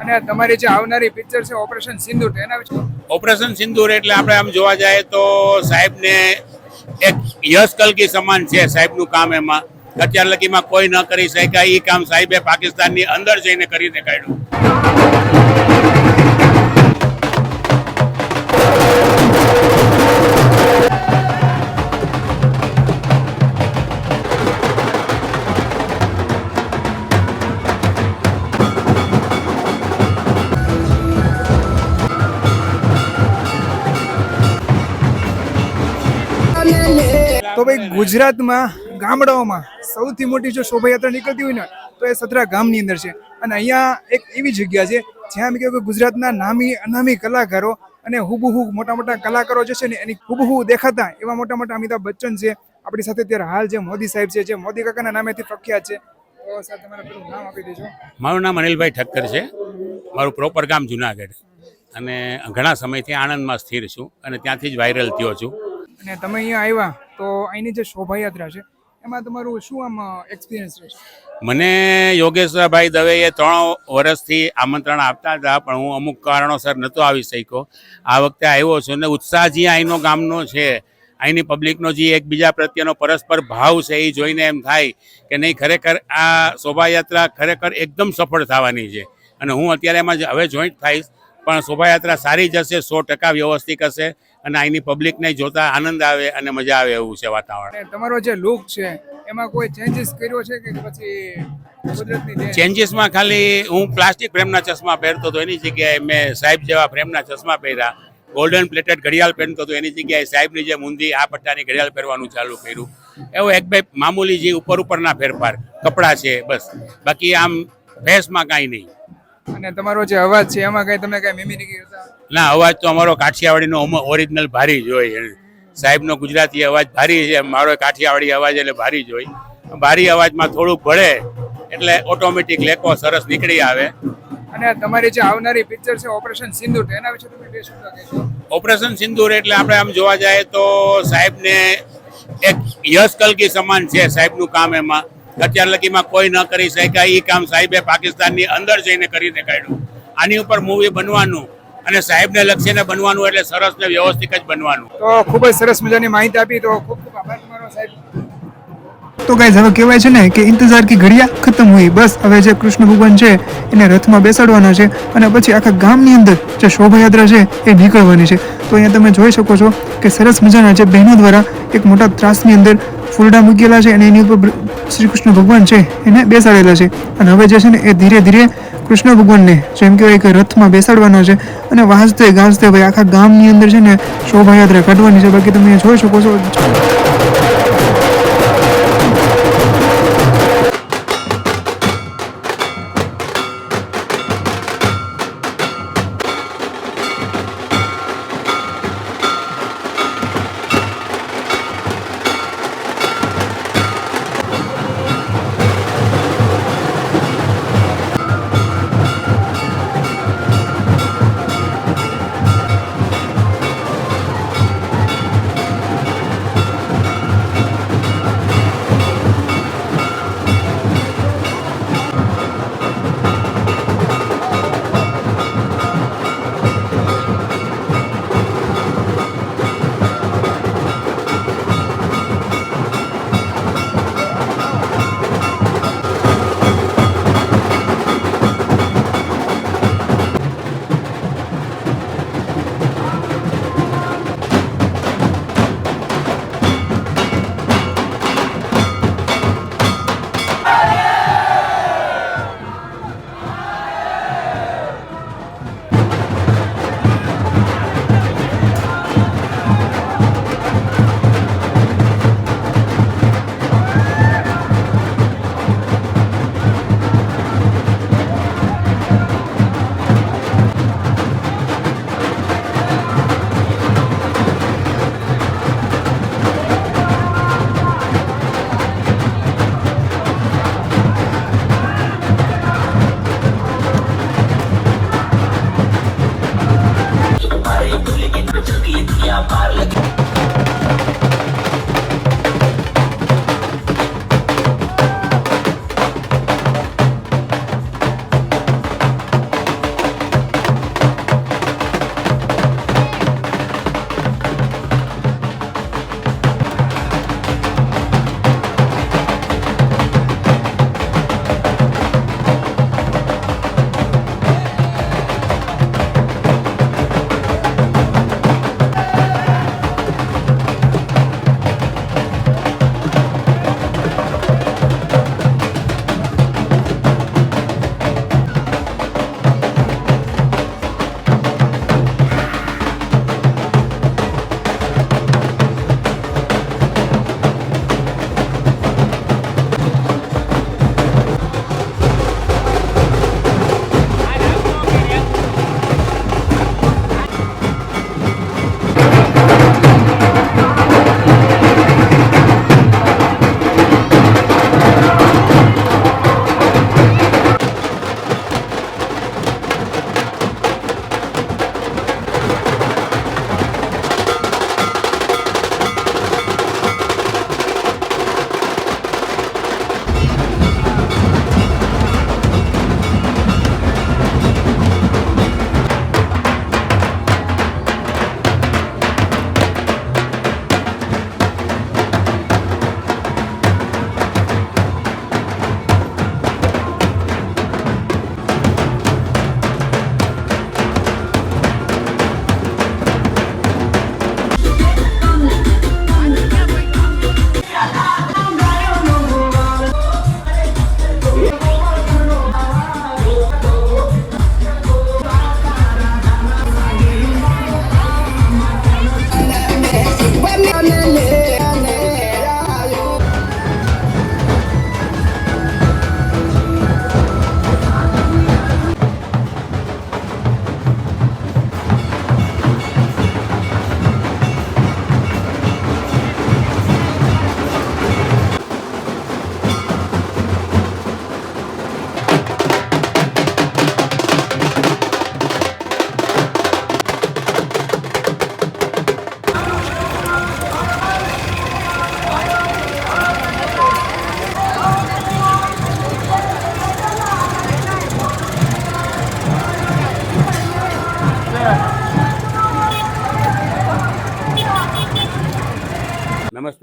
અને તમારી જે આવનારી પિક્ચર છે ઓપરેશન સિંદૂર એના વિશે? ઓપરેશન સિંદૂર એટલે આપણે આમ જોવા જાય તો સાહેબને એક યશ કલકી સમાન છે સાહેબનું કામ એમાં. અત્યાર લગીમાં કોઈ ન કરી શક્યા. એ કામ સાહેબે પાકિસ્તાનની અંદર જઈને કરી કાઢ્યું. તો ભાઈ ગુજરાતમાં ગામડાઓમાં સૌથી મોટી જો શોભાયાત્રા નીકળતી હોય ને, તો એ સતરા ગામની અંદર છે. અને અહીંયા એક એવી જગ્યા છે, જ્યાં મેં કહ્યું કે ગુજરાતના નામી અનામી કલાકારો અને હુબહુ મોટા મોટા કલાકારો જે છે ને, એની હુબહુ દેખાતા એવા મોટા મોટા અમિતાભ બચ્ચન છે. આપણી સાથે અત્યારે હાલ જે મોદી સાહેબ છે, જે મોદી કાકાના નામેથી પ્રખ્યાત છે. નામ આપી દેજો. મારું નામ અનિલભાઈ ઠક્કર છે. મારું પ્રોપર ગામ જુનાગઢ. અને ઘણા સમયથી આણંદમાં સ્થિર છું અને ત્યાંથી જ વાયરલ થયો છું. અને તમે અહીંયા આવ્યા તો અહીંની જે શોભાયાત્રા છે, એમાં તમારું શું આમ એક્સપિરિયન્સ રહેશે? મને યોગેશ્વરભાઈ દવેએ ત્રણ વર્ષથી આમંત્રણ આપતા હતા, પણ હું અમુક કારણોસર નહોતો આવી શક્યો. આ વખતે આવ્યો છું અને ઉત્સાહ જે અહીંનો ગામનો છે, અહીંની પબ્લિકનો જે એકબીજા પ્રત્યેનો પરસ્પર ભાવ છે, એ જોઈને એમ થાય કે નહીં, ખરેખર આ શોભાયાત્રા ખરેખર એકદમ સફળ થવાની છે. અને હું અત્યારે એમાં હવે જોઈન્ટ થઈશ, પણ શોભાયાત્રા સારી જશે, સો ટકા વ્યવસ્થિત હશે. અને અહીંની પબ્લિકને જોતા આનંદ આવે અને મજા આવે એવું છે વાતાવરણ. તમારો જે લુક છે એમાં કોઈ ચેન્જીસ કર્યો છે કે પછી? ચેન્જીસમાં ખાલી હું પ્લાસ્ટિક ફ્રેમના ચશ્મા પહેરતો હતો એની જગ્યાએ મેં સાહેબ જેવા ફ્રેમના ચશ્મા પહેર્યા. ગોલ્ડન પ્લેટેડ ઘડિયાળ પહેરતો હતો એની જગ્યાએ સાહેબની જે મુંદી આ પટ્ટાની ઘડિયાળ પહેરવાનું ચાલુ કર્યું. એવું એક બે મામૂલી જે ઉપર ઉપરના ફેરફાર કપડાં છે બસ. બાકી આમ ફેસમાં કાંઈ નહીં. અને તમારો જે અવાજ છે એમાં કઈ તમે કઈ મિમિક્રી કરતા ના અવાજ તો અમારો કાઠિયાવાડીનો ઓરિજિનલ ભારી જ હોય. સાહેબનો ગુજરાતી અવાજ ભારી છે મારો કાઠિયાવાડી અવાજ એટલે ભારી જ હોય. ભારી અવાજમાં થોડુંક ભળે એટલે ઓટોમેટિક લેકો સરસ નીકળી આવે. અને તમારી જે આવનારી પિક્ચર છે ઓપરેશન સિંદૂર એના વિશે તમે બે શબ્દ કહેશો. ઓપરેશન સિંદૂર એટલે આપણે આમ જોવા જઈએ તો સાહેબને એક યશ કલકી સમાન છે સાહેબનું કામ એમાં. અત્યાર લગીમાં કોઈ ન કરી શક્યા. એ કામ સાહેબે પાકિસ્તાનની અંદર જઈને કરીને કાઢ્યું. આની ઉપર મૂવી બનવાનું અને સાહેબને લક્ષીને બનવાનું એટલે સરસ ને વ્યવસ્થિત જ બનવાનું. તો ખૂબ જ સરસ મજાની માહિતી આપી. તો ખૂબ ખૂબ આભાર તમારો સાહેબ. તો ગાઈઝ હવે કહેવાય છે ને કે ઇંતજાર કી ઘડિયા ખતમ હોય બસ હવે જે કૃષ્ણ ભગવાન છે, એને રથમાં બેસાડવાના છે અને પછી આખા ગામની અંદર જે શોભાયાત્રા છે, એ નીકળવાની છે. તો અહીંયા તમે જોઈ શકો છો કે સરસ મજાના જે બહેનો દ્વારા એક મોટા ત્રાસની અંદર ફૂલડા મૂકેલા છે અને એની ઉપર શ્રી કૃષ્ણ ભગવાન છે, એને બેસાડેલા છે. અને હવે જે છે ને એ ધીરે ધીરે કૃષ્ણ ભગવાનને, જેમ કે રથમાં બેસાડવાનો છે અને વાંચતે ગાજતે ભાઈ આખા ગામની અંદર છે ને શોભાયાત્રા કાઢવાની છે. બાકી તમે જોઈ શકો છો.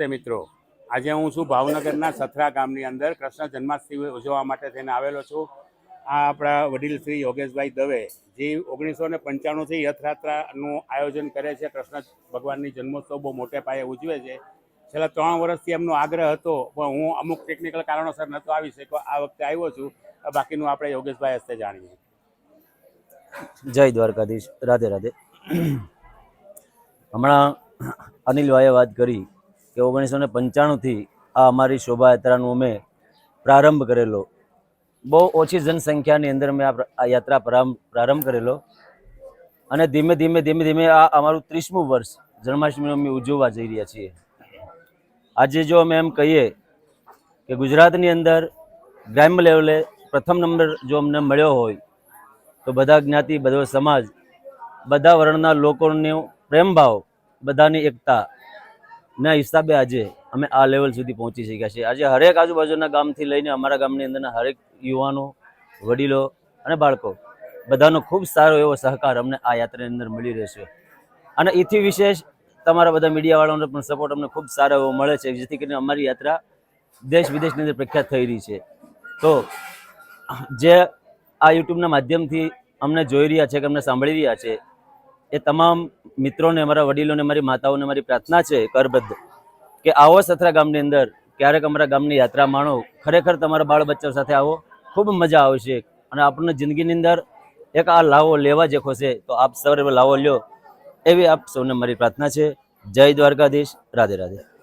નમસ્તે મિત્રો. આજે હું છું ભાવનગરના સથરા ગામની અંદર કૃષ્ણ જન્માષ્ટમી ઉજવવા માટે થઈને આવેલો છું. આ આપણા વડીલ શ્રી યોગેશભાઈ દવે, જે ઓગણીસો ને પંચાણુંથી રથયાત્રાનું આયોજન કરે છે, કૃષ્ણ ભગવાનની જન્મોત્સવ બહુ મોટે પાયે ઉજવે છે. છેલ્લા ત્રણ વર્ષથી એમનો આગ્રહ હતો, પણ હું અમુક ટેકનિકલ કારણોસર નહોતો આવી શક્યો. આ વખતે આવ્યો છું. બાકીનું આપણે યોગેશભાઈ હસ્તે જાણીએ. જય દ્વારકાધીશ. રાધે રાધે. હમણાં અનિલભાઈએ વાત કરી. કે ઓગણીસો ને પંચાણુંથી આ અમારી શોભાયાત્રાનું અમે પ્રારંભ કરેલો. બહુ ઓછી જનસંખ્યાની અંદર મેં આ યાત્રા પ્રારંભ કરેલો. અને ધીમે ધીમે ધીમે ધીમે આ અમારું ત્રીસમું વર્ષ જન્માષ્ટમીનું અમે ઉજવવા જઈ રહ્યા છીએ. આજે જો અમે એમ કહીએ કે ગુજરાતની અંદર ગ્રામ્ય લેવલે પ્રથમ નંબર જો અમને મળ્યો હોય, તો બધા જ્ઞાતિ, બધો સમાજ, બધા વર્ણના લોકોનો પ્રેમભાવ, બધાની એકતા ના હિસાબે આજે અમે આ લેવલ સુધી પહોંચી શક્યા છીએ. આજે હરેક આજુબાજુના ગામથી લઈને અમારા ગામની અંદરના હરેક યુવાનો, વડીલો અને બાળકો બધાનો ખૂબ સારો એવો સહકાર અમને આ યાત્રાની અંદર મળી રહેશે અને એથી વિશેષ તમારા બધા મીડિયાવાળાનો પણ સપોર્ટ અમને ખૂબ સારો એવો મળે છે, જેથી કરીને અમારી યાત્રા દેશ વિદેશની અંદર પ્રખ્યાત થઈ રહી છે. તો જે આ યુટ્યુબના માધ્યમથી અમને જોઈ રહ્યા છે કે અમને સાંભળી રહ્યા છે એ તમામ મિત્રોને, અમારા વડીલોને મારી માતાઓને મારી પ્રાર્થના છે કરબદ્ધ કે આવો સથરા ગામની અંદર, ક્યારેક અમારા ગામની યાત્રા માણો, ખરેખર તમારા બાળ બચ્ચાઓ સાથે આવો, ખૂબ મજા આવશે અને આપણને જિંદગીની અંદર એક આ લાવો લેવા જેખો છે તો આપ સૌ લાવો લ્યો, એવી આપ સૌને મારી પ્રાર્થના છે. જય દ્વારકાધીશ, રાધે રાધે.